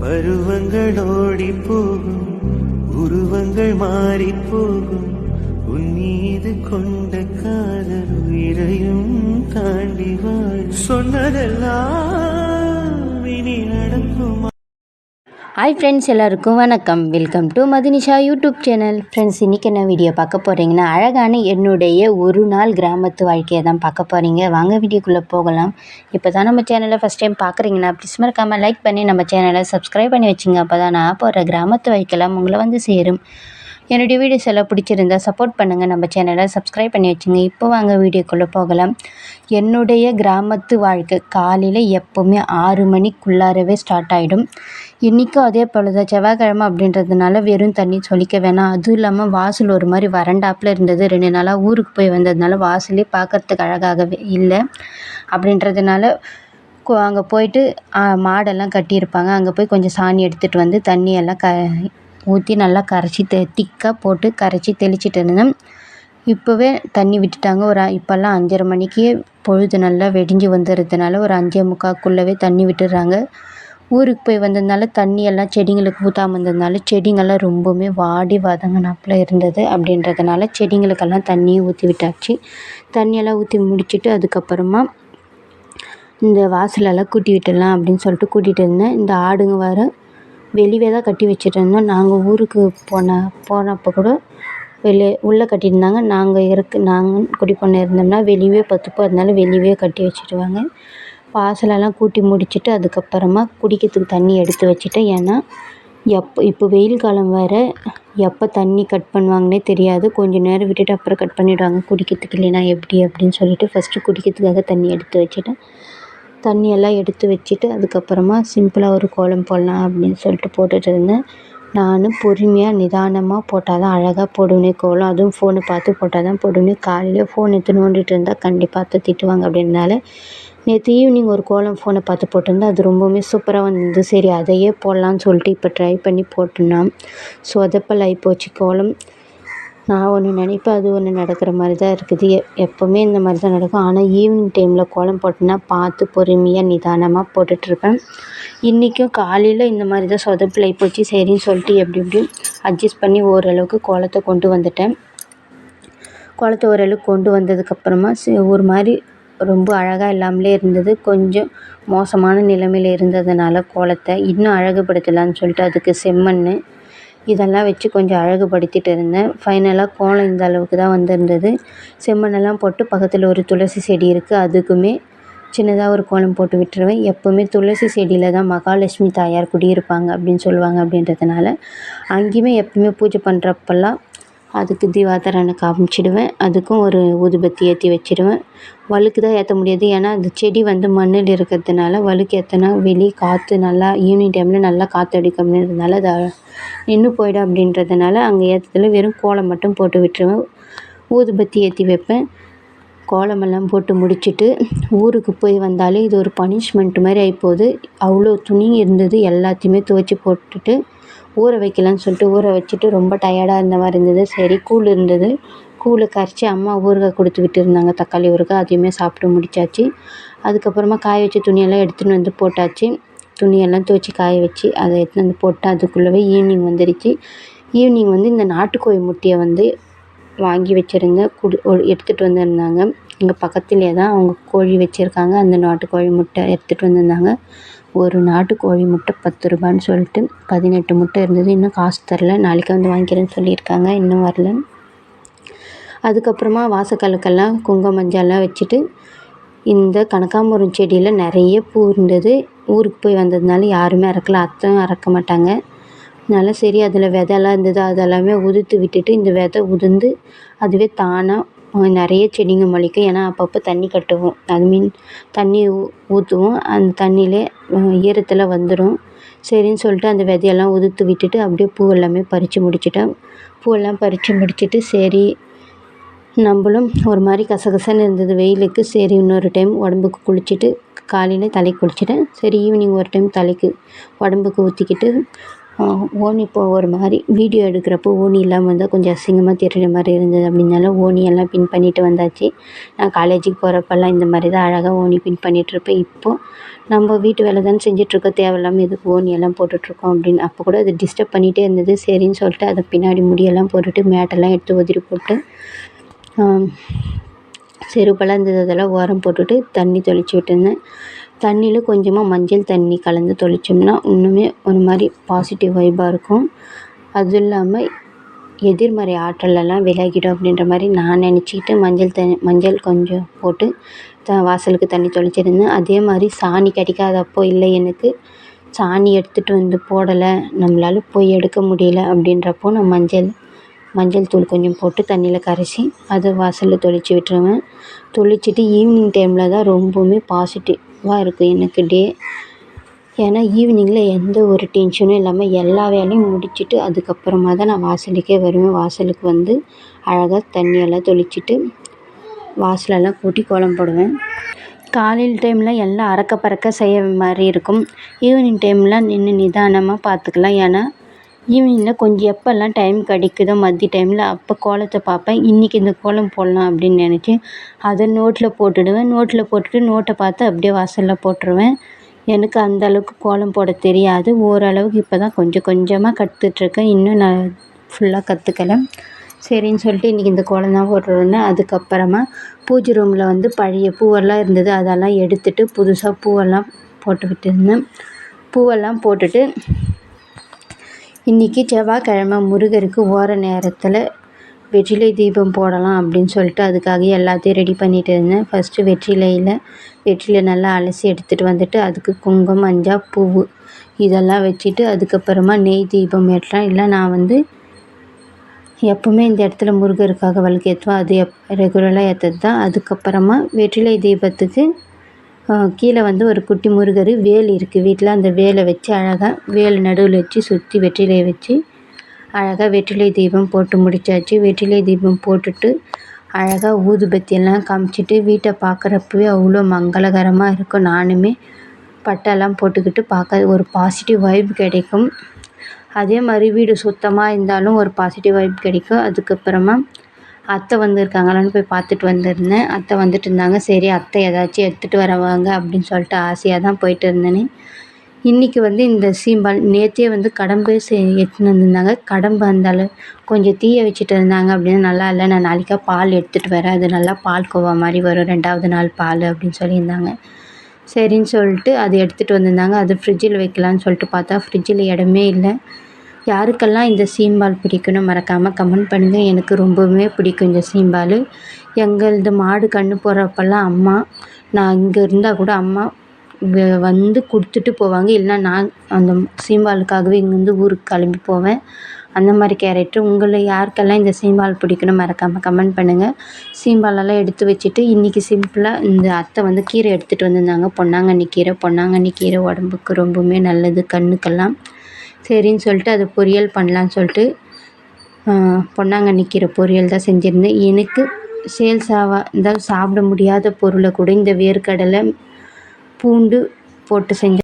பருவங்கள் ஓடி போகும் உருவங்கள் மாறி போகும் உன் மீது கொண்ட காதல் உயிரையும் தாண்டி வாழ் சொன்னதெல்லாம் இனி நடக்குமா? ஹாய் ஃப்ரெண்ட்ஸ் எல்லாருக்கும் வணக்கம். Welcome to Madhinisha YouTube channel friends இன்றைக்கி என்ன வீடியோ பார்க்க போகிறீங்கன்னா அழகான என்னுடைய ஒரு நாள் கிராமத்து வாழ்க்கையை தான் பார்க்க போகிறீங்க வாங்க வீடியோக்குள்ளே போகலாம். இப்போ தான் நம்ம சேனலை ஃபஸ்ட் டைம் பார்க்குறீங்கன்னா ப்ளீஸ் மறக்காமல் லைக் பண்ணி நம்ம சேனலை சப்ஸ்கிரைப் பண்ணி வச்சுங்க. அப்போ தான் நான் போகிற கிராமத்து வாழ்க்கையெல்லாம் உங்களை வந்து சேரும். என்னுடைய வீடியோஸ் எல்லாம் பிடிச்சிருந்தா சப்போர்ட் பண்ணுங்கள் நம்ம சேனலை சப்ஸ்கிரைப் பண்ணி வச்சுங்க. இப்போ வாங்க வீடியோக்குள்ளே போகலாம். என்னுடைய கிராமத்து வாழ்க்கை காலையில் எப்போவுமே ஆறு மணிக்குள்ளாரவே ஸ்டார்ட் ஆகிடும் இன்றைக்கும் அதே போல் தான். செவ்வாய்க்கிழமை அப்படின்றதுனால வெறும் தண்ணி சொல்லிக்க வேணாம். அதுவும் இல்லாமல் வாசல் ஒரு மாதிரி வறண்டாப்பில் இருந்தது. ரெண்டு நாளாக ஊருக்கு போய் வந்ததுனால வாசலே பார்க்கறதுக்கு அழகாகவே இல்லை. அப்படின்றதுனால அங்கே போயிட்டு மாடெல்லாம் கட்டியிருப்பாங்க. அங்கே போய் கொஞ்சம் சாணி எடுத்துகிட்டு வந்து தண்ணியெல்லாம் க ஊற்றி நல்லா கரைச்சி தெ திக்காக போட்டு கரைச்சி தெளிச்சிட்டு இருந்தேன். இப்போவே தண்ணி விட்டுட்டாங்க. ஒரு இப்போல்லாம் அஞ்சரை மணிக்கே பொழுது நல்லா வெடிஞ்சு வந்துடுறதுனால ஒரு அஞ்சே முக்காக்குள்ளவே தண்ணி விட்டுடுறாங்க. ஊருக்கு போய் வந்ததுனால தண்ணியெல்லாம் செடிங்களுக்கு ஊற்றாம இருந்ததுனால செடிங்கள்லாம் ரொம்பவுமே வாடி வதங்கினாப்புல இருந்தது அப்படின்றதுனால செடிங்களுக்கெல்லாம் தண்ணியும் ஊற்றி விட்டாச்சு. தண்ணியெல்லாம் ஊற்றி முடிச்சுட்டு அதுக்கப்புறமா இந்த வாசலெல்லாம் கூட்டி விட்டுடலாம் அப்படின்னு சொல்லிட்டு கூட்டிகிட்டு இருந்தேன். இந்த ஆடுங்க வர வெளியே தான் கட்டி வச்சுட்டு இருந்தோம். நாங்கள் ஊருக்கு போன போனப்போ கூட வெளியே உள்ளே கட்டியிருந்தாங்க. நாங்கள் இருக்க நாங்கள் குடி பண்ண இருந்தோம்னா வெளியவே பத்துப்போ அதனால வெளியே கட்டி வச்சுடுவாங்க. வாசலெல்லாம் கூட்டி முடிச்சுட்டு அதுக்கப்புறமா குடிக்கிறதுக்கு தண்ணி எடுத்து வச்சுட்டேன். ஏன்னா எப்போ இப்போ வெயில் காலம் வேறு. எப்போ தண்ணி கட் பண்ணுவாங்கன்னே தெரியாது. கொஞ்சம் நேரம் விட்டுட்டு அப்புறம் கட் பண்ணிவிடுவாங்க குடிக்கிறதுக்கு இல்லைன்னா எப்படி அப்படின்னு சொல்லிட்டு ஃபஸ்ட்டு குடிக்கிறதுக்காக தண்ணி எடுத்து வச்சுட்டேன். தண்ணியெல்லாம் எடுத்து வச்சுட்டு அதுக்கப்புறமா சிம்பிளாக ஒரு கோலம் போடலாம் அப்படின்னு சொல்லிட்டு போட்டுட்டு இருந்தேன். நானும் பொறுமையாக நிதானமாக போட்டால் தான் அழகாக போடுவேனே கோலம். அதுவும் ஃபோனை பார்த்து போட்டால் தான் போடுவேனே. காலையிலே ஃபோன் எடுத்து நோண்டிட்டு இருந்தால் கண்டிப்பாக திட்டுவாங்க அப்படின்னால நேற்று ஈவினிங் ஒரு கோலம் ஃபோனை பார்த்து போட்டிருந்தேன். அது ரொம்பவுமே சூப்பராக வந்தது. சரி அதையே போடலான்னு சொல்லிட்டு இப்போ ட்ரை பண்ணி போட்டுனேன் சொதப்பல் ஆகிப்போச்சு கோலம் நான் ஒன்று நினைப்பேன் அது ஒன்று நடக்கிற மாதிரி தான் இருக்குது. எ எப்போவுமே இந்த மாதிரி தான் நடக்கும் ஆனால் ஈவினிங் டைமில் கோலம் போட்டேன்னா பார்த்து பொறுமையாக நிதானமாக போட்டுட்ருப்பேன் இன்றைக்கும் காலையில் இந்த மாதிரி தான் சொதப்பல் போச்சு. சரின்னு சொல்லிட்டு எப்படி எப்படியும் அட்ஜஸ்ட் பண்ணி ஓரளவுக்கு கோலத்தை கொண்டு வந்துட்டேன். கோலத்தை ஓரளவுக்கு கொண்டு வந்ததுக்கப்புறமா ஒரு மாதிரி ரொம்ப அழகாக இல்லாமலே இருந்தது. கொஞ்சம் மோசமான நிலைமையில் இருந்ததுனால கோலத்தை இன்னும் அழகுபடுத்தலான்னு சொல்லிட்டு அதுக்கு செம்மண் இதெல்லாம் வச்சு கொஞ்சம் அழகுபடுத்திட்டு இருந்தேன். ஃபைனலாக கோலம் இந்த அளவுக்கு தான் வந்திருந்தது. செம்மண்ணெல்லாம் போட்டு பக்கத்தில் ஒரு துளசி செடி இருக்குது அதுக்குமே சின்னதாக ஒரு கோலம் போட்டு விட்டுருவேன். எப்போவுமே துளசி செடியில் தான் மகாலட்சுமி தாயார் குடியிருப்பாங்க அப்படின்னு சொல்லுவாங்க அப்படின்றதுனால அங்கேயுமே எப்பவுமே பூஜை பண்ணுறப்பெல்லாம் அதுக்கு தீபாதரனை காமிச்சிடுவேன். அதுக்கும் ஒரு ஊதுபத்தி ஏற்றி வச்சிடுவேன் வழுக்கு தான் ஏற்ற முடியாது. ஏன்னா அந்த செடி வந்து மண்ணில் இருக்கிறதுனால வழுக்கு ஏற்றினா வெளியே காற்று நல்லா ஈவினிங் டைமில் நல்லா காற்று அடிக்கும் அப்படின்றதுனால அது நின்று போயிடும் அப்படின்றதுனால அங்கே ஏற்றதில் வெறும் கோலம் மட்டும் போட்டு விட்டுருவேன். ஊதுபத்தி ஏற்றி வைப்பேன். கோலமெல்லாம் போட்டு முடிச்சுட்டு ஊருக்கு போய் வந்தாலே இது ஒரு பனிஷ்மெண்ட் மாதிரி ஆகிப்போகுது அவ்வளோ துணி இருந்தது எல்லாத்தையுமே துவைச்சி போட்டுட்டு ஊற வைக்கலான்னு சொல்லிட்டு ஊற வச்சுட்டு ரொம்ப டயர்டாக இருந்த மாதிரி இருந்தது. சரி கூழ் இருந்தது. கூழை கரைச்சி அம்மா ஊறுகாய் கொடுத்து விட்டுருந்தாங்க. தக்காளி ஊறுகாய் அதையுமே சாப்பிட்டு முடிச்சாச்சு. அதுக்கப்புறமா காய வச்ச துணியெல்லாம் எடுத்துன்னு வந்து போட்டாச்சு. துணியெல்லாம் துவைச்சி காய வச்சு அதை எடுத்துன்னு வந்து போட்டு அதுக்குள்ளவே ஈவினிங் வந்துடுச்சு ஈவினிங் வந்து இந்த நாட்டுக்கோழி முட்டையை வந்து வாங்கி வச்சுருந்தேன் குடு எடுத்துகிட்டு வந்திருந்தாங்க. இங்கே பக்கத்துலேயே தான் அவங்க கோழி வச்சுருக்காங்க. அந்த நாட்டுக்கோழி முட்டை எடுத்துகிட்டு வந்திருந்தாங்க. ஒரு நாட்டுக்கோழி முட்டை பத்து ரூபான்னு சொல்லிட்டு பதினெட்டு முட்டை இருந்தது. இன்னும் காசு தரல. நாளைக்கு வந்து வாங்கிக்கிறேன்னு சொல்லியிருக்காங்க. இன்னும் வரல. அதுக்கப்புறமா வாசக்கல்லுக்கெல்லாம் குங்கும மஞ்சள்லாம் வச்சுட்டு இந்த கனகாம்பரம் செடியில் நிறைய பூ இருந்தது. ஊருக்கு போய் வந்ததுனால யாருமே அறக்கல. அத்தையும் அறக்க மாட்டாங்க. அதனால சரி அதில் விதைலாம் இருந்தது. அதெல்லாமே உதிர்த்து விட்டுட்டு இந்த விதை உதிர்ந்து அதுவே தானாக நிறைய செடிங்க முளைக்கும் ஏன்னா அப்பப்போ தண்ணி கட்டுவோம். அது மீன் தண்ணி ஊ ஊற்றுவோம் அந்த தண்ணியிலே ஈரத்தில் வந்துடும் சரின்னு சொல்லிட்டு அந்த விதையெல்லாம் உதிர்த்து விட்டுட்டு அப்படியே பூ எல்லாமே பறித்து முடிச்சிட்டேன். பூவெல்லாம் பறித்து முடிச்சிட்டு சரி நம்மளும் ஒரு மாதிரி கசகசன்னு இருந்தது வெயிலுக்கு. சரி இன்னொரு டைம் உடம்புக்கு குளிச்சுட்டு காலையில் தலைக்கு குளிச்சுட்டேன். சரி ஈவினிங் ஒரு டைம் தலைக்கு உடம்புக்கு ஊற்றிக்கிட்டு ஓனி இப்போது ஒரு மாதிரி வீடியோ எடுக்கிறப்போ ஓனி இல்லாமல் இருந்தால் கொஞ்சம் அசிங்கமாக தெரிகிற மாதிரி இருந்தது. அப்படின்னால ஓனி எல்லாம் பின் பண்ணிட்டு வந்தாச்சு. நான் காலேஜுக்கு போகிறப்பெல்லாம் இந்த மாதிரி தான் அழகாக ஓனி பின் பண்ணிகிட்ருப்பேன் இப்போது நம்ம வீட்டு வேலை தானே செஞ்சிட்ருக்கோம் தேவையில்லாமல் எதுக்கு ஓனி எல்லாம் போட்டுட்ருக்கோம் அப்படின்னு. அப்போ கூட அது டிஸ்டர்ப் பண்ணிகிட்டே இருந்தது. சரின்னு சொல்லிட்டு அதை பின்னாடி முடியெல்லாம் போட்டுட்டு மேட்டெல்லாம் எடுத்து உதிரி போட்டு செருப்பெல்லாம் இருந்தது அதெல்லாம் ஓரம் போட்டுட்டு தண்ணி தெளித்து விட்டுருந்தேன். தண்ணியில் கொஞ்சமாக மஞ்சள் தண்ணி கலந்து தெளித்தோம்னா இன்னுமே ஒரு மாதிரி பாசிட்டிவ் வைபாக இருக்கும். அதுவும் இல்லாமல் எதிர்மறை ஆற்றலெல்லாம் விலகிடும் அப்படின்ற மாதிரி நான் நினச்சிக்கிட்டு மஞ்சள் தண்ணி மஞ்சள் கொஞ்சம் போட்டு த வாசலுக்கு தண்ணி தெளிச்சிருந்தேன். அதே மாதிரி சாணி கிடைக்காதப்போ இல்லை எனக்கு சாணி எடுத்துகிட்டு வந்து போடலை நம்மளால் போய் எடுக்க முடியல அப்படின்றப்போ நான் மஞ்சள் மஞ்சள் தூள் கொஞ்சம் போட்டு தண்ணியில் கரைச்சி அதை வாசலில் தெளித்து விட்டுருவேன். தெளிச்சிட்டு ஈவினிங் டைமில் தான் ரொம்பவுமே பாசிட்டிவ் பாசிட்டிவாக இருக்கும் எனக்கு டே. ஏன்னா ஈவினிங்கில் எந்த ஒரு டென்ஷனும் இல்லாமல் எல்லா வேலையும் முடிச்சுட்டு அதுக்கப்புறமா தான் நான் வாசலுக்கே வருவேன். வாசலுக்கு வந்து அழகாக தண்ணியெல்லாம் தெளிச்சிட்டு வாசலெல்லாம் கூட்டி கோலம் போடுவேன். காலையில் டைமில் எல்லாம் அறக்க பறக்க செய்ய மாதிரி இருக்கும். ஈவினிங் டைமில் நின்று நிதானமாக பார்த்துக்கலாம். ஏன்னா ஈவினிங்கில் கொஞ்சம் எப்போல்லாம் டைம் கிடைக்குதோ மதிய டைமில் அப்போ கோலத்தை பார்ப்பேன். இன்றைக்கி இந்த கோலம் போடலாம் அப்படின்னு நினச்சி அதை நோட்டில் போட்டுடுவேன். நோட்டில் போட்டுட்டு நோட்டை பார்த்து அப்படியே வாசலில் போட்டுருவேன். எனக்கு அந்த அளவுக்கு கோலம் போட தெரியாது. ஓரளவுக்கு இப்போ தான் கொஞ்சம் கொஞ்சமாக கற்றுட்ருக்கேன் இன்னும் நான் ஃபுல்லாக கற்றுக்கல சரின்னு சொல்லிட்டு இன்றைக்கி இந்த கோலம் தான் போட்டுருவேன் அதுக்கப்புறமா பூஜை ரூமில் வந்து பழைய பூவெல்லாம் இருந்தது. அதெல்லாம் எடுத்துகிட்டு புதுசாக பூவெல்லாம் போட்டு விட்டுருந்தேன். பூவெல்லாம் போட்டுட்டு இன்றைக்கி செவ்வாய்க்கிழமை முருகருக்கு ஓர நேரத்தில் வெற்றிலை தீபம் போடலாம் அப்படின்னு சொல்லிட்டு அதுக்காக எல்லாத்தையும் ரெடி பண்ணிகிட்டு இருந்தேன். ஃபஸ்ட்டு வெற்றிலையில் வெற்றிலை நல்லா அலசி எடுத்துகிட்டு வந்துட்டு அதுக்கு குங்குமம் மஞ்சா பூவு இதெல்லாம் வச்சுட்டு அதுக்கப்புறமா நெய் தீபம் ஏற்றலாம். இல்லை நான் வந்து எப்போவுமே இந்த இடத்துல முருகருக்காக விளக்கு ஏற்றுவேன் அது எப் ரெகுலராக ஏற்றது தான் அதுக்கப்புறமா வெற்றிலை தீபத்துக்கு கீழே வந்து ஒரு குட்டி முருகர் வேல் இருக்குது வீட்டில் அந்த வேலை வச்சு அழகாக வேல் நடுவில் வச்சு சுற்றி வெற்றிலையை வச்சு அழகாக வெற்றிலை தீபம் போட்டு முடித்தாச்சு வெற்றிலை தீபம் போட்டுட்டு அழகாக ஊதுபத்தியெல்லாம் காமிச்சிட்டு வீட்டை பார்க்குறப்பவே அவ்வளோ மங்களகரமாக இருக்கும். நானுமே பட்டெல்லாம் போட்டுக்கிட்டு பார்க்க ஒரு பாசிட்டிவ் வைப் கிடைக்கும். அதே மாதிரி வீடு சுத்தமாக இருந்தாலும் ஒரு பாசிட்டிவ் வைப் கிடைக்கும். அதுக்கப்புறமா அத்தை வந்திருக்காங்களான்னு போய் பார்த்துட்டு வந்திருந்தேன். அத்தை வந்துட்டு இருந்தாங்க சரி அத்தை ஏதாச்சும் எடுத்துகிட்டு வரவாங்க அப்படின்னு சொல்லிட்டு ஆசையாக தான் போயிட்டு இருந்தேனே. இன்றைக்கி வந்து இந்த சீம்பால் நேற்றே வந்து கடம்பு செ எடுத்துன்னு வந்திருந்தாங்க. கடம்பு வந்தாலும் கொஞ்சம் தீய வச்சுட்டு இருந்தாங்க அப்படின்னு நல்லா இல்லை. நான் நாளைக்கா பால் எடுத்துகிட்டு வரேன். அது நல்லா பால் கோவா மாதிரி வரும். ரெண்டாவது நாள் பால் அப்படின்னு சொல்லியிருந்தாங்க. சரின்னு சொல்லிட்டு அது எடுத்துகிட்டு வந்திருந்தாங்க. அது ஃப்ரிட்ஜில் வைக்கலான்னு சொல்லிட்டு பார்த்தா ஃப்ரிட்ஜில் இடமே இல்லை. யாருக்கெல்லாம் இந்த சீம்பால் பிடிக்கும்னு மறக்காமல் கமெண்ட் பண்ணுங்கள் எனக்கு ரொம்பவுமே பிடிக்கும் இந்த சீம்பால். எங்களது மாடு கன்று போகிறப்பெல்லாம் அம்மா நான் இங்கே இருந்தால் கூட அம்மா வந்து கொடுத்துட்டு போவாங்க. இல்லைனா நான் அந்த சீம்பாலுக்காகவே இங்கேருந்து ஊருக்கு கிளம்பி போவேன். அந்த மாதிரி கேரக்டர். உங்களை யாருக்கெல்லாம் இந்த சீம்பால் பிடிக்கணும் மறக்காமல் கமெண்ட் பண்ணுங்கள் சீம்பாலெல்லாம் எடுத்து வச்சுட்டு இன்றைக்கி சிம்பிளாக இந்த அத்தை வந்து கீரை எடுத்துகிட்டு வந்திருந்தாங்க. பொன்னாங்கண்ணி கீரை பொன்னாங்கண்ணி கீரை உடம்புக்கு ரொம்பவுமே நல்லது. கண்ணுக்கெல்லாம் சரின்னு சொல்லிட்டு அது பொரியல் பண்ணலான்னு சொல்லிட்டு பொன்னாங்கண்ணி பொரியல் தான் செஞ்சுருந்தேன். எனக்கு சேல்ஸ் ஆவா சாப்பிட முடியாத பொருளை கூட இந்த வேர்க்கடலை பூண்டு போட்டு செஞ்சேன்